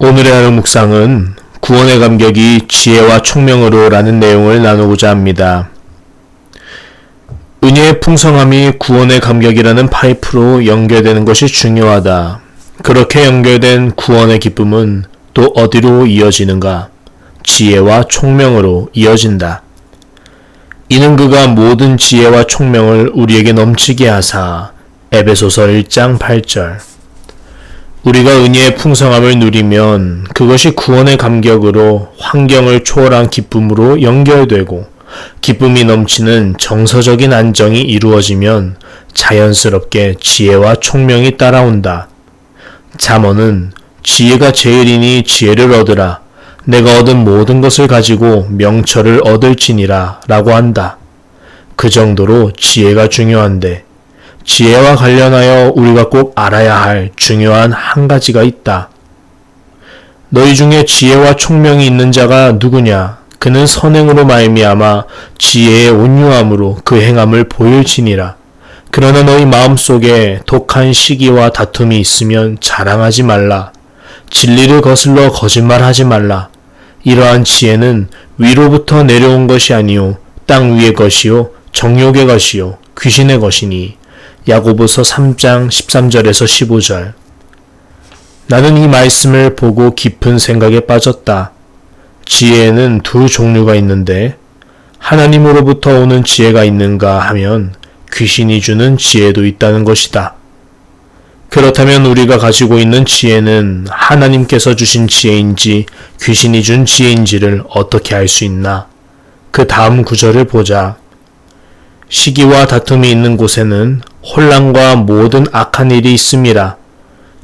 오늘의 하루 묵상은 구원의 감격이 지혜와 총명으로 라는 내용을 나누고자 합니다. 은혜의 풍성함이 구원의 감격이라는 파이프로 연결되는 것이 중요하다. 그렇게 연결된 구원의 기쁨은 또 어디로 이어지는가? 지혜와 총명으로 이어진다. 이는 그가 모든 지혜와 총명을 우리에게 넘치게 하사 에베소서 1장 8절 우리가 은혜의 풍성함을 누리면 그것이 구원의 감격으로 환경을 초월한 기쁨으로 연결되고 기쁨이 넘치는 정서적인 안정이 이루어지면 자연스럽게 지혜와 총명이 따라온다. 잠언은 지혜가 제일이니 지혜를 얻으라. 내가 얻은 모든 것을 가지고 명철을 얻을지니라 라고 한다. 그 정도로 지혜가 중요한데 지혜와 관련하여 우리가 꼭 알아야 할 중요한 한 가지가 있다. 너희 중에 지혜와 총명이 있는 자가 누구냐? 그는 선행으로 말미암아 지혜의 온유함으로 그 행함을 보일지니라. 그러나 너희 마음속에 독한 시기와 다툼이 있으면 자랑하지 말라. 진리를 거슬러 거짓말하지 말라. 이러한 지혜는 위로부터 내려온 것이 아니요 땅 위의 것이요 정욕의 것이요 귀신의 것이니 야고보서 3장 13절에서 15절. 나는 이 말씀을 보고 깊은 생각에 빠졌다. 지혜에는 두 종류가 있는데 하나님으로부터 오는 지혜가 있는가 하면 귀신이 주는 지혜도 있다는 것이다. 그렇다면 우리가 가지고 있는 지혜는 하나님께서 주신 지혜인지 귀신이 준 지혜인지를 어떻게 알 수 있나? 그 다음 구절을 보자. 시기와 다툼이 있는 곳에는 혼란과 모든 악한 일이 있습니다.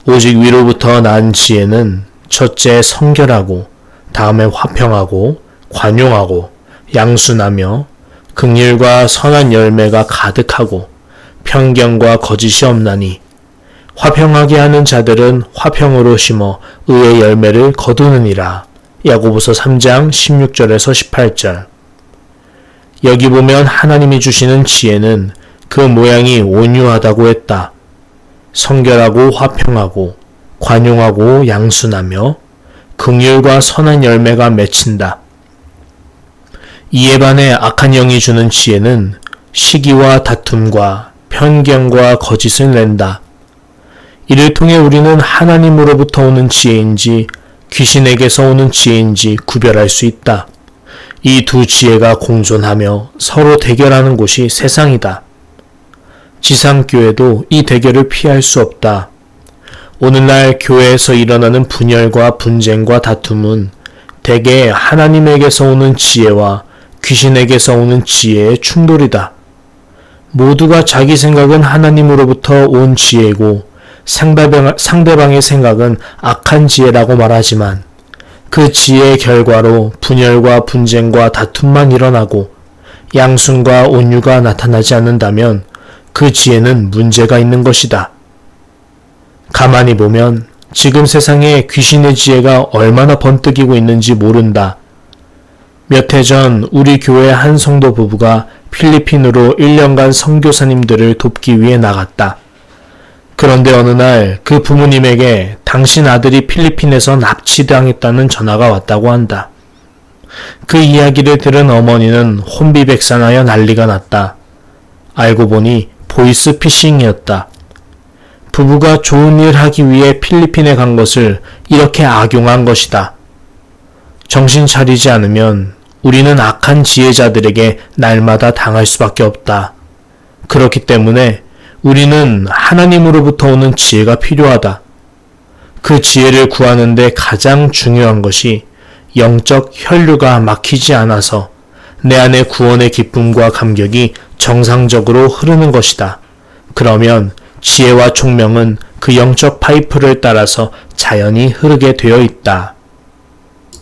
오직 위로부터 난 지혜는 첫째 성결하고 다음에 화평하고 관용하고 양순하며 극률과 선한 열매가 가득하고 편견과 거짓이 없나니 화평하게 하는 자들은 화평으로 심어 의의 열매를 거두느니라. 야고보서 3장 16절에서 18절. 여기 보면 하나님이 주시는 지혜는 그 모양이 온유하다고 했다. 성결하고 화평하고 관용하고 양순하며 긍휼과 선한 열매가 맺힌다. 이에 반해 악한 영이 주는 지혜는 시기와 다툼과 편견과 거짓을 낸다. 이를 통해 우리는 하나님으로부터 오는 지혜인지 귀신에게서 오는 지혜인지 구별할 수 있다. 이 두 지혜가 공존하며 서로 대결하는 곳이 세상이다. 지상교회도 이 대결을 피할 수 없다. 오늘날 교회에서 일어나는 분열과 분쟁과 다툼은 대개 하나님에게서 오는 지혜와 귀신에게서 오는 지혜의 충돌이다. 모두가 자기 생각은 하나님으로부터 온 지혜고 상대방, 상대방의 생각은 악한 지혜라고 말하지만 그 지혜의 결과로 분열과 분쟁과 다툼만 일어나고 양순과 온유가 나타나지 않는다면 그 지혜는 문제가 있는 것이다. 가만히 보면 지금 세상에 귀신의 지혜가 얼마나 번뜩이고 있는지 모른다. 몇 해 전 우리 교회 한 성도 부부가 필리핀으로 1년간 선교사님들을 돕기 위해 나갔다. 그런데 어느 날 그 부모님에게 당신 아들이 필리핀에서 납치당했다는 전화가 왔다고 한다. 그 이야기를 들은 어머니는 혼비백산하여 난리가 났다. 알고 보니 보이스 피싱이었다. 부부가 좋은 일 하기 위해 필리핀에 간 것을 이렇게 악용한 것이다. 정신 차리지 않으면 우리는 악한 지혜자들에게 날마다 당할 수밖에 없다. 그렇기 때문에 우리는 하나님으로부터 오는 지혜가 필요하다. 그 지혜를 구하는데 가장 중요한 것이 영적 혈류가 막히지 않아서 내 안의 구원의 기쁨과 감격이 정상적으로 흐르는 것이다. 그러면 지혜와 총명은 그 영적 파이프를 따라서 자연히 흐르게 되어 있다.